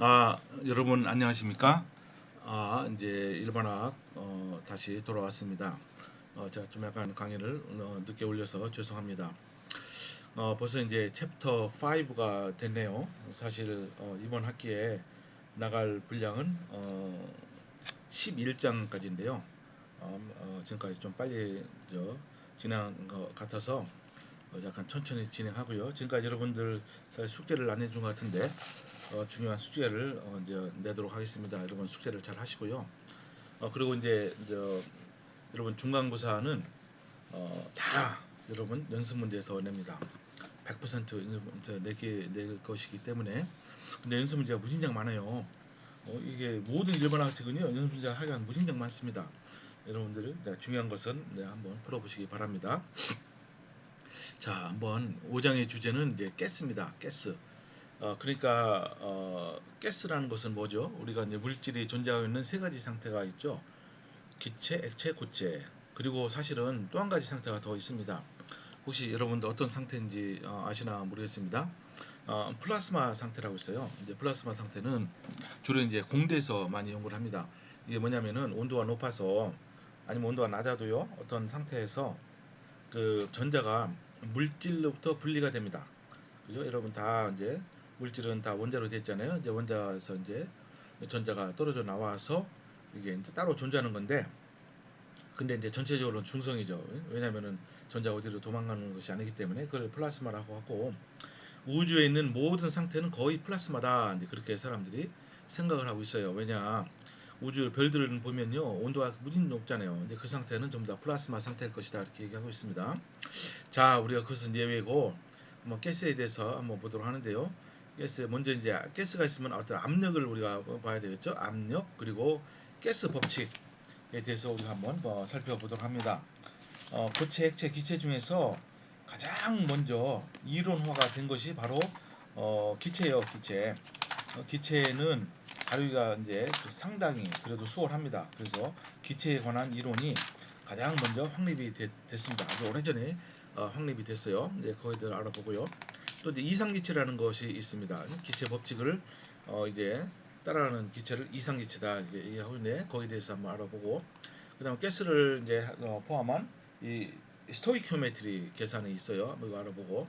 아, 여러분 안녕하십니까? 아, 이제 일반학 어, 다시 돌아왔습니다. 어, 제가 좀 약간 강의를 어, 늦게 올려서 죄송합니다. 어, 벌써 이제 챕터 5가 됐네요. 사실 어, 이번 학기에 나갈 분량은 어, 11장까지인데요. 어, 어, 지금까지 좀 빨리 저, 진행한 것 같아서 어, 약간 천천히 진행하고요. 지금까지 여러분들 사실 숙제를 안 해준 것 같은데 어, 중요한 숙제를 어, 이제 내도록 하겠습니다. 여러분 숙제를 잘 하시고요. 어, 그리고 이제 저, 여러분 중간고사는 어, 다 여러분 연습 문제에서 냅니다. 100% 내게 낼 것이기 때문에 근데 연습 문제가 무진장 많아요. 어, 이게 모든 일반 학생은요 연습 문제가 하기가 무진장 많습니다. 여러분들 네, 중요한 것은 네, 한번 풀어보시기 바랍니다. 자, 한번 5장의 주제는 이제 가스입니다. 가스. 어, 그러니까 어, 가스라는 것은 뭐죠? 우리가 이제 물질이 존재하고 있는 세 가지 상태가 있죠. 기체, 액체, 고체. 그리고 사실은 또 한 가지 상태가 더 있습니다. 혹시 여러분들 어떤 상태인지 어, 아시나 모르겠습니다. 어, 플라스마 상태라고 있어요. 이제 플라스마 상태는 주로 이제 공대에서 많이 연구를 합니다. 이게 뭐냐면은 온도가 높아서 아니면 온도가 낮아도요 어떤 상태에서 그 전자가 물질로부터 분리가 됩니다. 그죠? 여러분 다 이제 물질은 다 원자로 됐잖아요. 이제 원자에서 이제 전자가 떨어져 나와서 이게 이제 따로 존재하는 건데 근데 이제 전체적으로는 중성이죠. 왜냐면은 전자가 어디로 도망가는 것이 아니기 때문에 그걸 플라스마라고 하고 우주에 있는 모든 상태는 거의 플라스마다 이제 그렇게 사람들이 생각을 하고 있어요. 왜냐 우주 별들을 보면요 온도가 무진 높잖아요. 근데 그 상태는 전부 다 플라스마 상태일 것이다 이렇게 얘기하고 있습니다. 자 우리가 그것은 예외고 한번 가스에 대해서 한번 보도록 하는데요. 가스 먼저 이제 가스가 있으면 어떤 압력을 우리가 봐야 되겠죠. 압력 그리고 가스 법칙에 대해서 우리가 한번 뭐 살펴보도록 합니다. 어, 고체, 액체, 기체 중에서 가장 먼저 이론화가 된 것이 바로 어, 기체예요. 기체. 어, 기체는 다루기가 이제 상당히 그래도 수월합니다. 그래서 기체에 관한 이론이 가장 먼저 확립이 됐, 습니다 아주 오래전에 어, 확립이 됐어요. 네, 거기에 대해 알아보고요. 또 이제 이상기체라는 것이 있습니다. 기체 법칙을 어, 이제 따라하는 기체를 이상기체다 이게 하고 있는데 거기에 대해서 한번 알아보고 그다음 가스를 이제 어, 포함한 이 스토이키오메트리 계산이 있어요. 이거 알아보고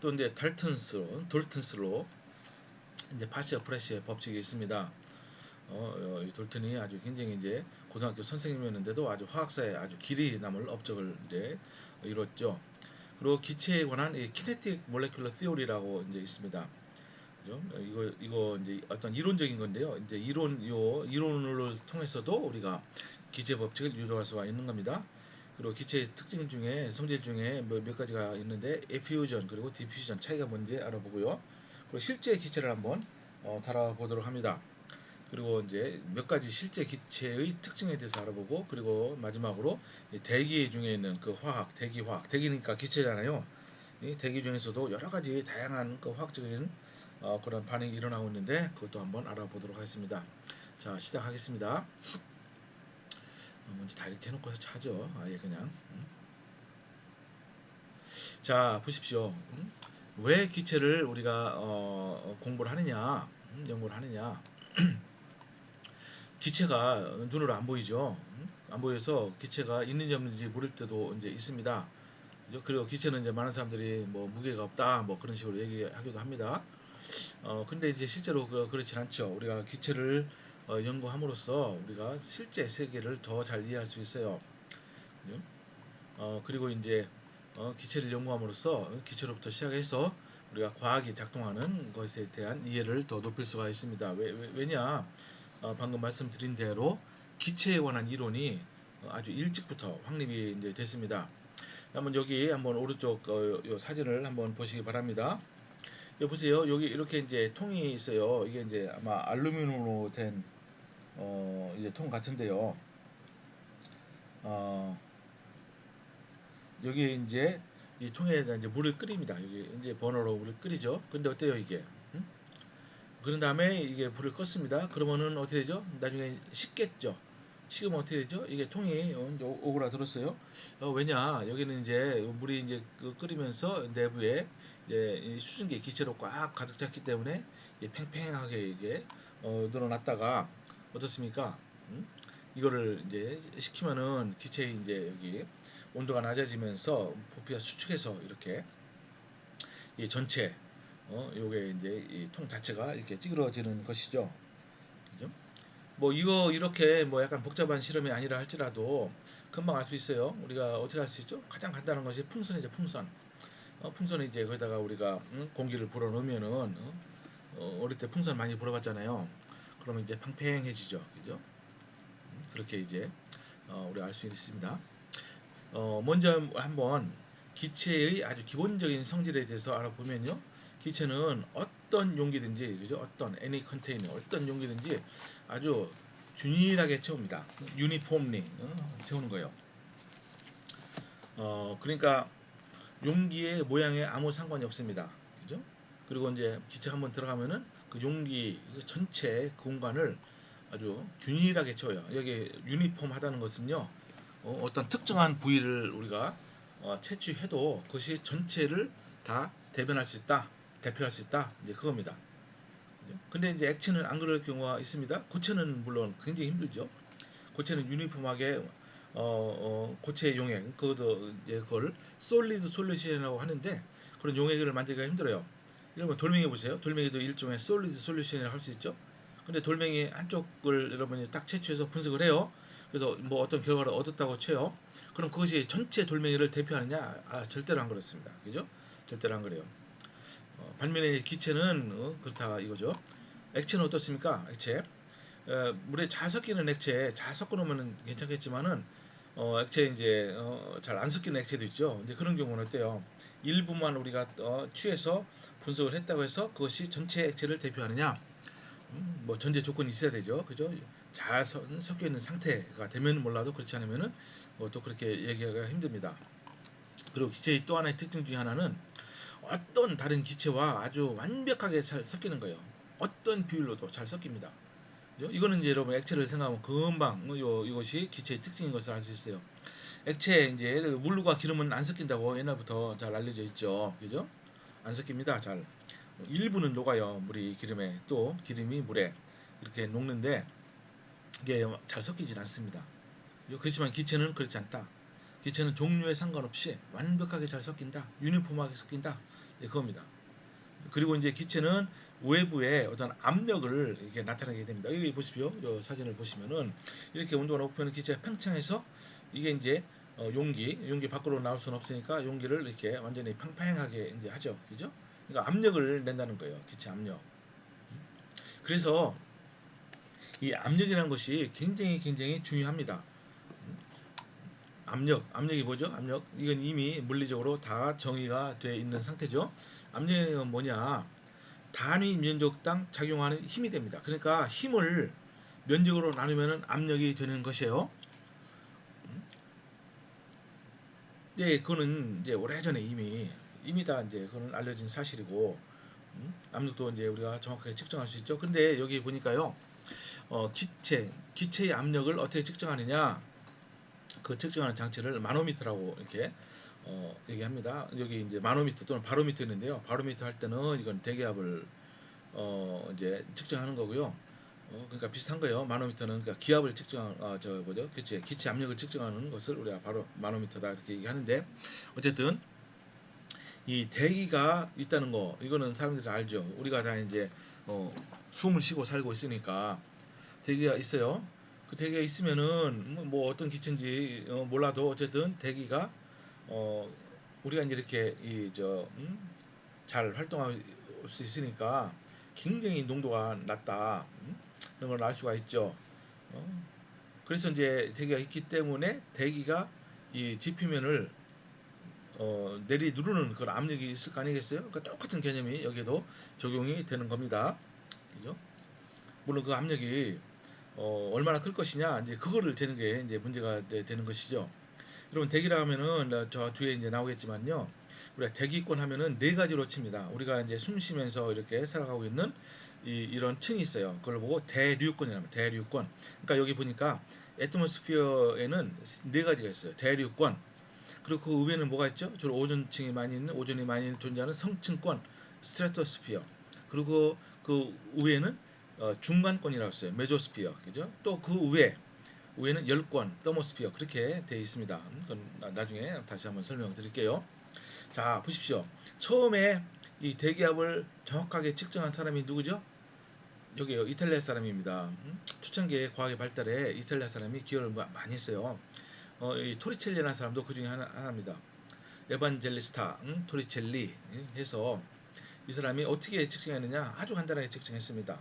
또 이제 달튼스로 돌튼스로 이제 파시어 프레시의 법칙이 있습니다. 어, 어, 이 돌튼이 아주 굉장히 이제 고등학교 선생님이었는데도 아주 화학사에 아주 길이 남을 업적을 이제 이뤘죠. 그리고 기체에 관한 이 키네틱 몰레큘러 티오리라고 이제 있습니다. 그죠? 이거 이거 이제 어떤 이론적인 건데요. 이제 이론 요 이론을 통해서도 우리가 기체 법칙을 유도할 수가 있는 겁니다. 그리고 기체의 특징 중에 성질 중에 뭐몇 가지가 있는데 에퓨전 그리고 디퓨전 차이가 뭔지 알아보고요. 그리고 실제 기체를 한번 어, 달아보도록 합니다. 그리고 이제 몇 가지 실제 기체의 특징에 대해서 알아보고 그리고 마지막으로 대기 중에 있는 그 화학, 대기 화학, 대기니까 기체잖아요. 이 대기 중에서도 여러 가지 다양한 그 화학적인 어, 그런 반응이 일어나고 있는데 그것도 한번 알아보도록 하겠습니다. 자 시작하겠습니다. 어, 뭔지 다 이렇게 해놓고 하죠. 아예 그냥. 음. 자 보십시오. 음? 왜 기체를 우리가 어, 공부를 하느냐, 음, 연구를 하느냐. 기체가 눈으로 안 보이죠. 음? 안 보여서 기체가 있는지 없는지 모를 때도 이제 있습니다. 그리고 기체는 이제 많은 사람들이 뭐 무게가 없다 뭐 그런 식으로 얘기하기도 합니다. 어 근데 이제 실제로 그, 그렇진 않죠. 우리가 기체를 어, 연구함으로써 우리가 실제 세계를 더 잘 이해할 수 있어요. 어 그리고 이제 어, 기체를 연구함으로써 기체로부터 시작해서 우리가 과학이 작동하는 것에 대한 이해를 더 높일 수가 있습니다. 왜, 왜냐 어, 방금 말씀드린 대로 기체에 관한 이론이 아주 일찍부터 확립이 이제 됐습니다. 한번 여기 한번 오른쪽 어, 요 사진을 한번 보시기 바랍니다. 여기 보세요. 여기 이렇게 이제 통이 있어요. 이게 이제 아마 알루미늄으로 된 어, 이제 통 같은데요. 어, 여기 이제 이 통에다 이제 물을 끓입니다. 여기 이제 버너로 물을 끓이죠. 근데 어때요 이게? 그런 다음에 이게 불을 껐습니다. 그러면은 어떻게 되죠? 나중에 식겠죠. 식으면 어떻게 되죠? 이게 통이 오그라들었어요. 어, 왜냐? 여기는 이제 물이 이제 그 끓이면서 내부에 예, 이 수증기 기체로 꽉 가득 찼기 때문에 이 팽팽하게 이게 어, 늘어났다가 어떻습니까? 음? 이거를 이제 시키면은 기체 이제 여기 온도가 낮아지면서 부피가 수축해서 이렇게 이 전체 어 요게 이제 이 통 자체가 이렇게 찌그러지는 것이죠. 그죠? 뭐 이거 이렇게 뭐 약간 복잡한 실험이 아니라 할지라도 금방 알 수 있어요. 우리가 어떻게 할 수 있죠? 가장 간단한 것이 풍선이죠, 풍선. 어, 풍선에 이제 거기다가 우리가 음, 공기를 불어 넣으면은 어, 어, 어릴 때 풍선 많이 불어봤잖아요. 그러면 이제 팽팽해지죠, 그죠? 음, 그렇게 이제 어, 우리가 알수 있습니다. 어, 먼저 한번 기체의 아주 기본적인 성질에 대해서 알아보면요. 기체는 어떤 용기든지 그죠? 어떤 any container 어떤 용기든지 아주 균일하게 채웁니다. 유니폼리 어, 채우는 거예요. 어 그러니까 용기의 모양에 아무 상관이 없습니다. 그죠? 그리고 이제 기체 한번 들어가면은 그 용기 그 전체 공간을 아주 균일하게 채워요. 여기 유니폼하다는 것은요. 어, 어떤 특정한 부위를 우리가 어, 채취해도 그것이 전체를 다 대변할 수 있다, 대표할 수 있다. 이제 그겁니다. 근데 이제 액체는 안 그럴 경우가 있습니다. 고체는 물론 굉장히 힘들죠. 고체는 유니폼하게 어, 어, 고체 용액 그것도 이제 그걸 솔리드 솔루션이라고 하는데 그런 용액을 만들기가 힘들어요. 여러분 돌멩이 보세요. 돌멩이도 일종의 솔리드 솔루션이라고 할 수 있죠. 근데 돌멩이 한쪽을 여러분이 딱 채취해서 분석을 해요. 그래서 뭐 어떤 결과를 얻었다고 쳐요. 그럼 그것이 전체 돌멩이를 대표하느냐? 아, 절대로 안 그렇습니다. 그죠? 절대로 안 그래요. 어, 반면에 기체는 어, 그렇다 이거죠. 액체는 어떻습니까? 액체. 어, 물에 잘 섞이는 액체, 잘 섞어 놓으면 괜찮겠지만은 어, 액체 이제 어, 잘 안 섞이는 액체도 있죠. 이제 그런 경우는 어때요? 일부만 우리가 어, 취해서 분석을 했다고 해서 그것이 전체 액체를 대표하느냐? 음, 뭐 전제 조건이 있어야 되죠. 그죠? 잘 서- 섞여 있는 상태가 되면 몰라도 그렇지 않으면은 뭐 또 그렇게 얘기하기가 힘듭니다. 그리고 기체의 또 하나의 특징 중에 하나는 어떤 다른 기체와 아주 완벽하게 잘 섞이는 거예요. 어떤 비율로도 잘 섞입니다. 이거는 이제 여러분 액체를 생각하면 금방 뭐요 이것이 기체의 특징인 것을 알 수 있어요. 액체 이제 물과 기름은 안 섞인다고 옛날부터 잘 알려져 있죠. 그죠? 안 섞입니다. 잘 일부는 녹아요. 물이 기름에 또 기름이 물에 이렇게 녹는데 이게 잘 섞이질 않습니다. 그렇지만 기체는 그렇지 않다. 기체는 종류에 상관없이 완벽하게 잘 섞인다. 유니폼하게 섞인다. 네, 그겁니다. 그리고 이제 기체는 외부에 어떤 압력을 이렇게 나타나게 됩니다. 여기 보십시오. 이 사진을 보시면은 이렇게 온도가 높으면 기체가 팽창해서 이게 이제 어, 용기, 용기 밖으로 나올 수는 없으니까 용기를 이렇게 완전히 팽팽하게 이제 하죠. 그죠? 그러니까 압력을 낸다는 거예요. 기체 압력. 그래서 이 압력이라는 것이 굉장히 굉장히 중요합니다. 압력, 압력이 뭐죠? 압력. 이건 이미 물리적으로 다 정의가 되어 있는 상태죠. 압력은 뭐냐? 단위 면적당 작용하는 힘이 됩니다. 그러니까 힘을 면적으로 나누면 압력이 되는 것이에요. 네, 그거는 이제 오래전에 이미 이미 다 이제 그건 알려진 사실이고 음? 압력도 이제 우리가 정확하게 측정할 수 있죠. 근데 여기 보니까요, 어, 기체 기체의 압력을 어떻게 측정하느냐? 그 측정하는 장치를 마노미터라고 이렇게 어, 얘기합니다. 여기 이제 마노미터 또는 바로미터 있는데요. 바로미터 할 때는 이건 대기압을 어, 이제 측정하는 거고요. 어, 그러니까 비슷한 거예요. 마노미터는 그러니까 기압을 측정, 아, 저 뭐죠? 기체, 기체 압력을 측정하는 것을 우리가 바로 마노미터다 이렇게 얘기하는데 어쨌든 이 대기가 있다는 거 이거는 사람들이 알죠. 우리가 다 이제 어, 숨을 쉬고 살고 있으니까 대기가 있어요. 그 대기가 있으면은 뭐, 뭐 어떤 기체인지 어, 몰라도 어쨌든 대기가 어, 우리가 이렇게 이저 음? 잘 활동할 수 있으니까 굉장히 농도가 낮다 음? 이런 걸 알 수가 있죠. 어? 그래서 이제 대기가 있기 때문에 대기가 이 지표면을 어, 내리 누르는 그런 압력이 있을 거 아니겠어요? 그러니까 똑같은 개념이 여기에도 적용이 되는 겁니다. 그죠? 물론 그 압력이 어, 얼마나 클 것이냐 이제 그거를 재는 게 이제 문제가 되- 되는 것이죠. 여러분 대기라 하면은 저 뒤에 이제 나오겠지만요. 우리가 대기권 하면은 네 가지로 칩니다. 우리가 이제 숨 쉬면서 이렇게 살아가고 있는 이, 이런 층이 있어요. 그걸 보고 대류권이라고 합니다. 대류권. 그러니까 여기 보니까 애트모스피어에는 네 가지가 있어요. 대류권. 그리고 그 위에는 뭐가 있죠? 주로 오존층이 많이 있는 오존이 많이 존재하는 성층권 스트라토스피어. 그리고 그 위에는 어, 중간권이라고 했어요. 메조스피어. 그죠? 또 그 위에 위에는 열권 더모스피어 그렇게 되어 있습니다. 음, 그건 나- 나중에 다시 한번 설명드릴게요. 자 보십시오. 처음에 이 대기압을 정확하게 측정한 사람이 누구죠? 여기요 이탈리아 사람입니다. 음? 초창기에 과학의 발달에 이탈리아 사람이 기여를 마- 많이 했어요. 어, 이 토리첼리라는 사람도 그 중에 하나, 하나입니다. 에반젤리스타 음? 토리첼리 음? 해서 이 사람이 어떻게 측정했느냐 아주 간단하게 측정했습니다.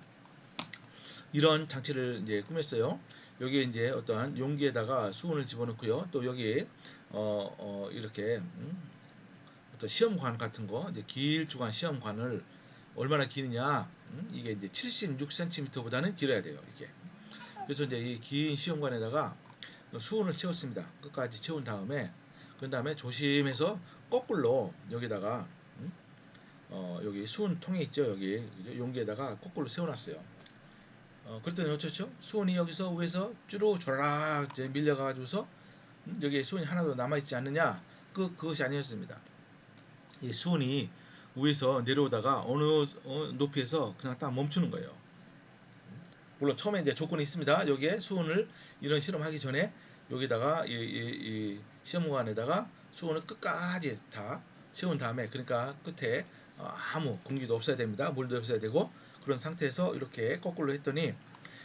이런 장치를 이제 꾸몄어요. 여기에 이제 어떠한 용기에다가 수온을 집어넣고요. 또 여기 어, 어, 이렇게 음? 어떤 시험관 같은 거 이제 길쭉한 시험관을 얼마나 기느냐 음? 이게 이제 76cm보다는 길어야 돼요 이게 그래서 이제 이 긴 시험관에다가 수온을 채웠습니다 끝까지 채운 다음에 그 다음에 조심해서 거꾸로 여기다가 음? 어, 여기 수온 통에 있죠 여기? 용기에다가 거꾸로 세워놨어요 어, 그랬더니 어쩌죠 수온이 여기서 위에서 쭈루 쭈라락 밀려가지고서 음? 여기에 수온이 하나도 남아있지 않느냐 그, 그것이 아니었습니다 이 수온이 위에서 내려오다가 어느 어, 높이에서 그냥 딱 멈추는 거예요. 물론 처음에 이제 조건이 있습니다. 여기에 수온을 이런 실험하기 전에 여기다가 이, 이, 이 시험관에다가 수온을 끝까지 다 채운 다음에 그러니까 끝에 어, 아무 공기도 없어야 됩니다. 물도 없어야 되고 그런 상태에서 이렇게 거꾸로 했더니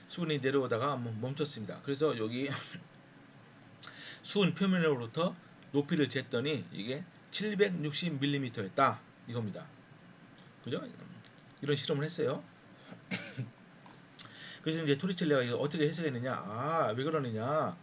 수온이 내려오다가 멈췄습니다. 그래서 여기 수온 표면으로부터 높이를 쟀더니 이게 760mm였다 이겁니다. 그죠? 이런 실험을 했어요. 그래서 이제 토리첼리가 이거 어떻게 해석했느냐? 아, 왜 그러느냐?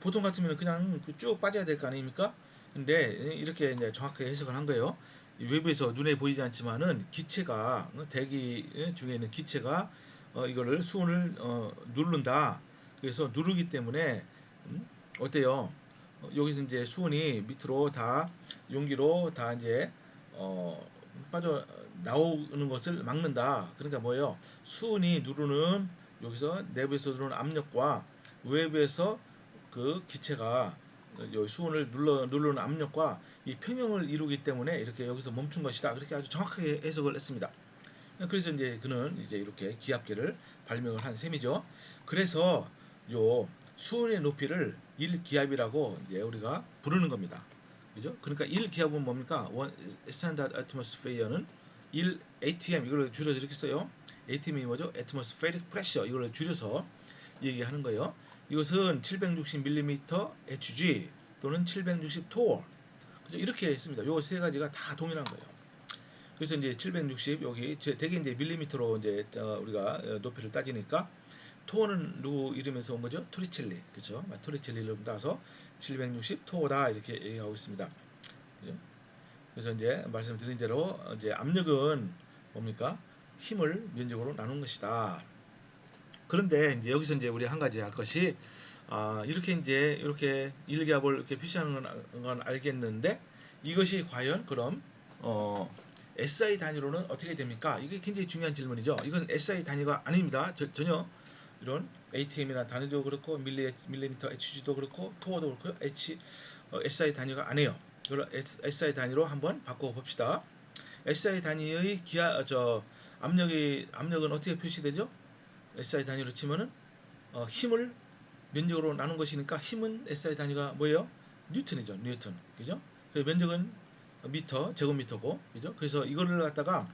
보통 같으면 그냥 그쭉 빠져야 될 거 아닙니까? 근데 이렇게 이제 정확하게 해석을 한 거예요. 이 외부에서 눈에 보이지 않지만은 기체가 어, 대기 중에 있는 기체가 어, 이거를 수온을 어, 누른다. 그래서 누르기 때문에 음, 어때요? 어, 여기서 이제 수온이 밑으로 다 용기로 다 이제 어, 빠져 나오는 것을 막는다. 그러니까 뭐예요? 수온이 누르는 여기서 내부에서 들어오는 압력과 외부에서 그 기체가 요 수온을 눌러 누르는 압력과 이 평형을 이루기 때문에 이렇게 여기서 멈춘 것이다. 그렇게 아주 정확하게 해석을 했습니다. 그래서 이제 그는 이제 이렇게 기압계를 발명을 한 셈이죠. 그래서 요 수온의 높이를 1기압이라고 이제 우리가 부르는 겁니다. 그죠? 그러니까 1기압은 뭡니까? 원 스탠다드 애트모스피어는 1 ATM 이걸 줄여서 이렇게 써요. ATM이 뭐죠? Atmospheric Pressure 이걸 줄여서 얘기하는 거예요. 이것은 760mm HG 또는 760 토어 그죠? 이렇게 했습니다. 요 세 가지가 다 동일한 거예요. 그래서 이제 760 여기 제- 대개 이제 밀리미터로 이제 어, 우리가 어, 높이를 따지니까 토어는 누구 이름에서 온 거죠? 토리첼리 그렇죠? 토리첼리를 따서 760 토어다 이렇게 얘기하고 있습니다. 그래서 이제 말씀드린 대로 이제 압력은 뭡니까? 힘을 면적으로 나눈 것이다. 그런데 이제 여기서 이제 우리 한 가지 할 것이 아, 이렇게 이제 이렇게 일기압을 이렇게 표시하는 건, 건 알겠는데 이것이 과연 그럼 어, SI 단위로는 어떻게 됩니까? 이게 굉장히 중요한 질문이죠. 이건 SI 단위가 아닙니다. 저- 전혀 이런 ATM이나 단위도 그렇고 밀리 밀리미터 HG도 그렇고 토어도 그렇고 H 어, SI 단위가 아니에요. 이걸 SI 단위로 한번 바꿔 봅시다. SI 단위의 기하 어, 저 압력이 압력은 어떻게 표시되죠? SI 단위로 치면은 어, 힘을 면적으로 나눈 것이니까 힘은 SI 단위가 뭐예요? 뉴턴이죠. 뉴턴. 그죠? 그 면적은 미터, 제곱미터고. 그죠? 그래서 이거를 갖다가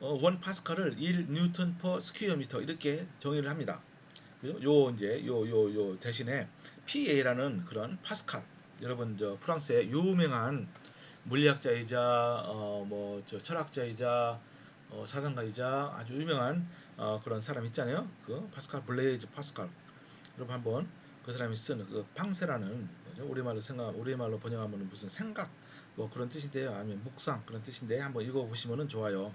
어, 원 파스칼을 1 뉴턴 퍼 스퀘어 미터 이렇게 정의를 합니다. 그죠? 요 이제 요 요 요 대신에 PA라는 그런 파스칼 여러분 저 프랑스의 유명한 물리학자이자 어 뭐 저 철학자이자 어, 사상가이자 아주 유명한 어, 그런 사람 있잖아요. 그 파스칼 블레이즈 파스칼. 여러분 한번 그 사람이 쓴그 방세라는 거죠. 우리말로 생각 우리말로 번역하면 무슨 생각 뭐 그런 뜻인데요. 아니면 묵상 그런 뜻인데 한번 읽어보시면 좋아요.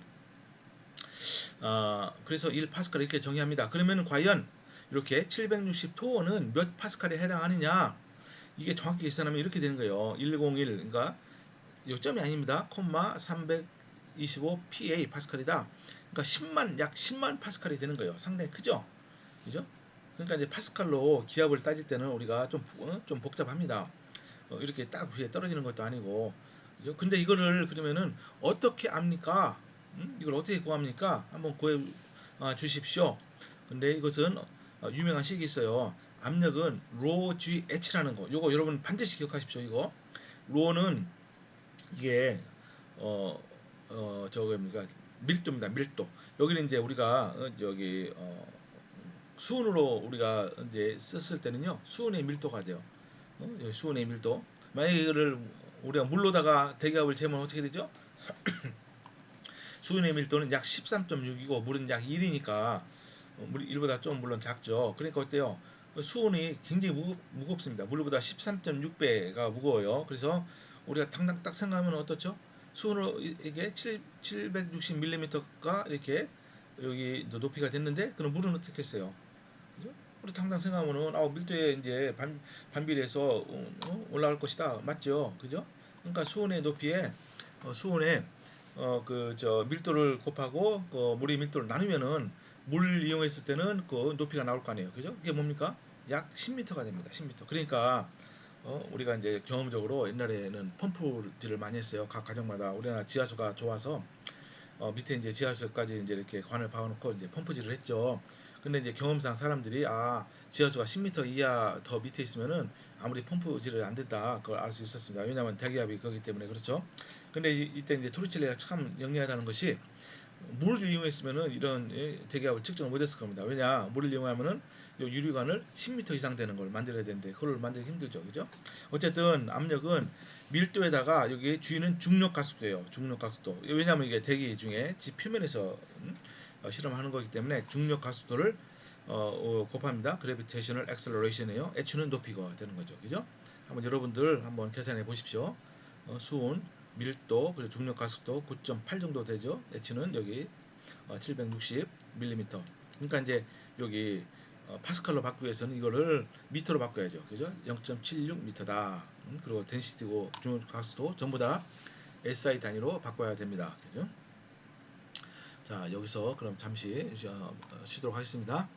어, 그래서 1 파스칼 이렇게 정의합니다. 그러면 과연 이렇게 760토는 몇 파스칼에 해당하느냐? 이게 정확히 계산하면 이렇게 되는 거예요. 101 그러니까 요점이 아닙니다. 콤마 300 25Pa 파스칼이다. 그러니까 10만 약 10만 파스칼이 되는 거예요. 상당히 크죠? 그죠? 그러니까 이제 파스칼로 기압을 따질 때는 우리가 좀, 어? 좀 복잡합니다. 어, 이렇게 딱 위에 떨어지는 것도 아니고. 그죠? 근데 이거를 그러면은 어떻게 압니까? 음? 이걸 어떻게 구합니까? 한번 구해 아, 주십시오. 근데 이것은 어, 유명한 식이 있어요. 압력은 로 g h라는 거. 요거 여러분 반드시 기억하십시오. 이거 로는 이게 어 어, 저거 뭡니까? 밀도입니다. 밀도. 여기는 이제 우리가 어, 여기 어, 수은으로 우리가 이제 썼을 때는요. 수은의 밀도가 돼요. 어? 수은의 밀도. 만약에 이거를 우리가 물로다가 대기압을 재면 어떻게 되죠? 수은의 밀도는 약 13.6이고 물은 약 1이니까 물이 1보다 좀 물론 작죠. 그러니까 어때요? 수온이 굉장히 무겁, 무겁습니다. 물보다 13.6배가 무거워요. 그래서 우리가 당당 딱 생각하면 어떻죠? 수온으로 이- 이게 760mm가 이렇게 여기 높이가 됐는데 그럼 물은 어떻게 했어요? 그죠? 우리 당당 생각하면은 아 밀도에 이제 반 반비례해서 어, 어, 올라갈 것이다 맞죠? 그죠? 그러니까 수온의 높이에 어, 수온에 어그 저 밀도를 곱하고 그 물의 밀도를 나누면은 물 이용했을 때는 그 높이가 나올 거 아니에요. 그죠? 이게 뭡니까? 약 10m가 됩니다. 10m. 그러니까 어, 우리가 이제 경험적으로 옛날에는 펌프질을 많이 했어요. 각 가정마다 우리나라 지하수가 좋아서 어, 밑에 이제 지하수까지 이제 이렇게 관을 박아놓고 이제 펌프질을 했죠. 근데 이제 경험상 사람들이 아 지하수가 10m 이하 더 밑에 있으면은 아무리 펌프질을 안 된다 그걸 알 수 있었습니다. 왜냐하면 대기압이 거기 때문에 그렇죠. 근데 이, 이때 이제 토리첼리가 참 영리하다는 것이 물을 이용했으면은 이런 예, 대기압을 측정을 못했을 겁니다. 왜냐 물을 이용하면은 요 유리관을 10m 이상 되는 걸 만들어야 되는데 그걸 만들기 힘들죠, 그죠? 어쨌든 압력은 밀도에다가 여기 G는 중력 가속도예요. 중력 가속도. 왜냐하면 이게 대기 중에 지 표면에서 음, 어, 실험하는 거기 때문에 중력 가속도를 어, 어, 곱합니다. 그래비테이셔널 엑셀러레이션이에요. H는 높이가 되는 거죠, 그죠? 한번 여러분들 한번 계산해 보십시오. 어, 수온, 밀도, 그리고 중력 가속도 9.8 정도 되죠. H는 여기 어, 760mm. 그러니까 이제 여기 어, 파스칼로 바꾸기 위해서는 이거를 미터로 바꿔야죠. 그죠? 0.76m다. 음, 그리고 덴시티고 가속도 전부 다 SI 단위로 바꿔야 됩니다. 그죠? 자, 여기서 그럼 잠시 쉬- 어, 쉬도록 하겠습니다.